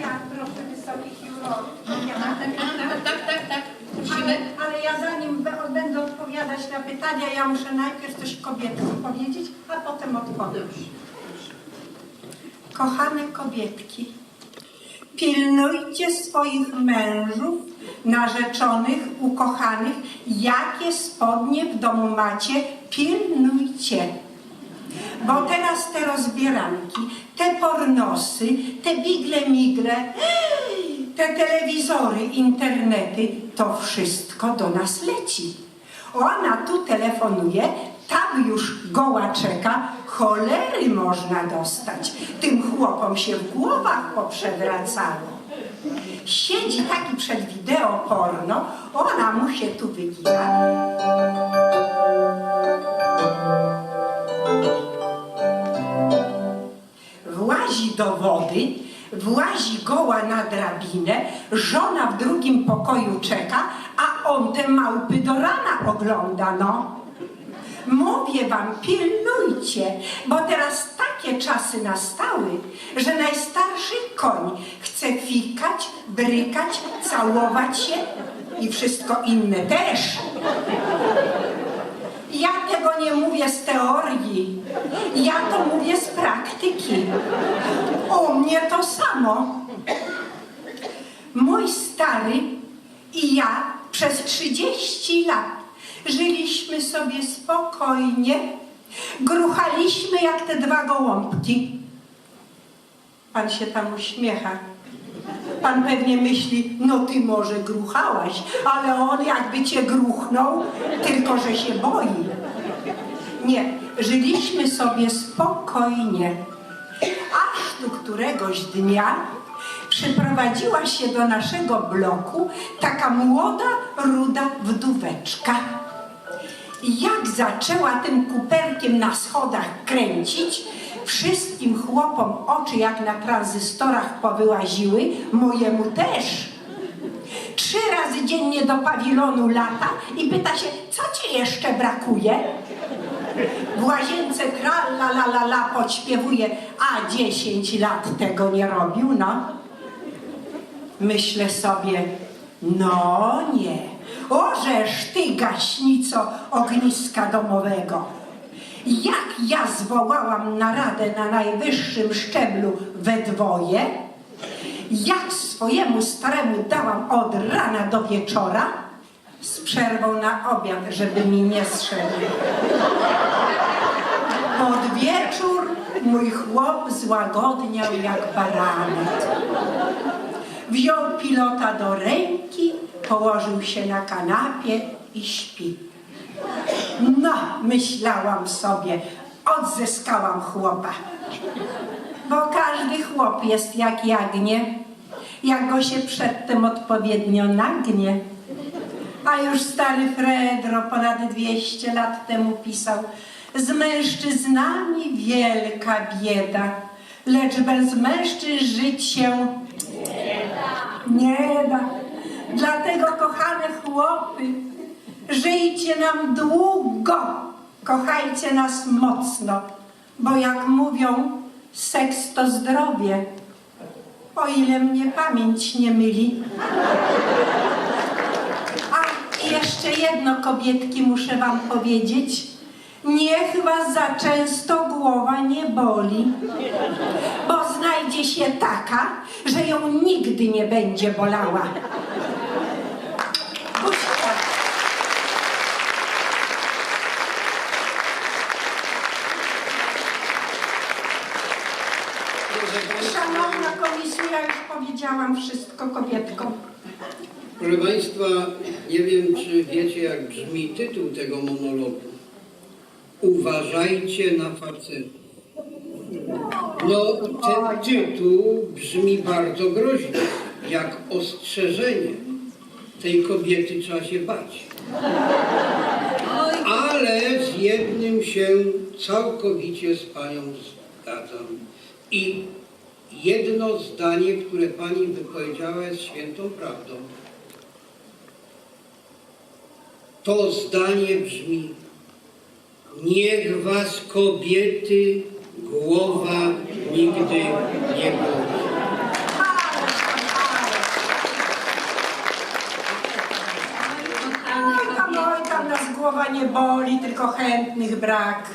ja proszę wysokich jurorów. Ja Tak, tak, tak, tak, tak. Prosimy. Ale, ale ja zanim będę odpowiadać na pytania, ja muszę najpierw coś kobietom powiedzieć, a potem odpowiem. Kochane kobietki, pilnujcie swoich mężów, narzeczonych, ukochanych, jakie spodnie w domu macie, pilnujcie. Bo teraz te rozbieranki, te pornosy, te bigle-migle, te telewizory, internety, to wszystko do nas leci. Ona tu telefonuje, tam już goła czeka, cholery można dostać. Tym chłopom się w głowach poprzewracało. Siedzi taki przed wideo porno, ona mu się tu wygina. Włazi do wody, włazi goła na drabinę, żona w drugim pokoju czeka, a on te małpy do rana ogląda, no. Mówię wam, pilnujcie, bo teraz takie czasy nastały, że najstarszy koń chce fikać, brykać, całować się i wszystko inne też. Ja tego nie mówię z teorii, ja to mówię z praktyki. Mnie to samo. Mój stary i ja przez 30 lat żyliśmy sobie spokojnie, gruchaliśmy jak te dwa gołąbki. Pan się tam uśmiecha. Pan pewnie myśli, no ty może gruchałaś, ale on jakby cię gruchnął, tylko że się boi. Nie, żyliśmy sobie spokojnie. Któregoś dnia przyprowadziła się do naszego bloku taka młoda, ruda wdóweczka. Jak zaczęła tym kuperkiem na schodach kręcić, wszystkim chłopom oczy jak na tranzystorach powyłaziły, mojemu też. Trzy razy dziennie do pawilonu lata i pyta się, co ci jeszcze brakuje? W łazience kral la la la la podśpiewuje, a 10 lat tego nie robił, no. Myślę sobie, no nie, ożeż ty gaśnico ogniska domowego. Jak ja zwołałam naradę na najwyższym szczeblu we dwoje, jak swojemu staremu dałam od rana do wieczora, z przerwą na obiad, żeby mi nie zszedł. Pod wieczór mój chłop złagodniał jak baranek. Wziął pilota do ręki, położył się na kanapie i śpi. No, myślałam sobie, odzyskałam chłopa. Bo każdy chłop jest jak jagnię, jak go się przedtem odpowiednio nagnie. A już stary Fredro ponad 200 lat temu pisał Z mężczyznami wielka bieda, lecz bez mężczyzn żyć się nie da. Dlatego, kochane chłopy, żyjcie nam długo, kochajcie nas mocno, bo jak mówią, seks to zdrowie, o ile mnie pamięć nie myli. A jeszcze jedno, kobietki, muszę wam powiedzieć. Niech was za często głowa nie boli, bo znajdzie się taka, że ją nigdy nie będzie bolała. Buźka. Proszę Państwa, Szanowna komisja, ja już powiedziałam wszystko kobietkom. proszę Państwa, nie wiem czy wiecie jak brzmi tytuł tego monologu. Uważajcie na facetów. No, ten tytuł brzmi bardzo groźnie, jak ostrzeżenie. Tej kobiety trzeba się bać. Ale z jednym się całkowicie z Panią zgadzam. I Jedno zdanie, które Pani wypowiedziała jest świętą prawdą. To zdanie brzmi Niech was kobiety głowa nigdy nie boli. Oj tam, oj tam nas głowa nie boli, tylko chętnych brak.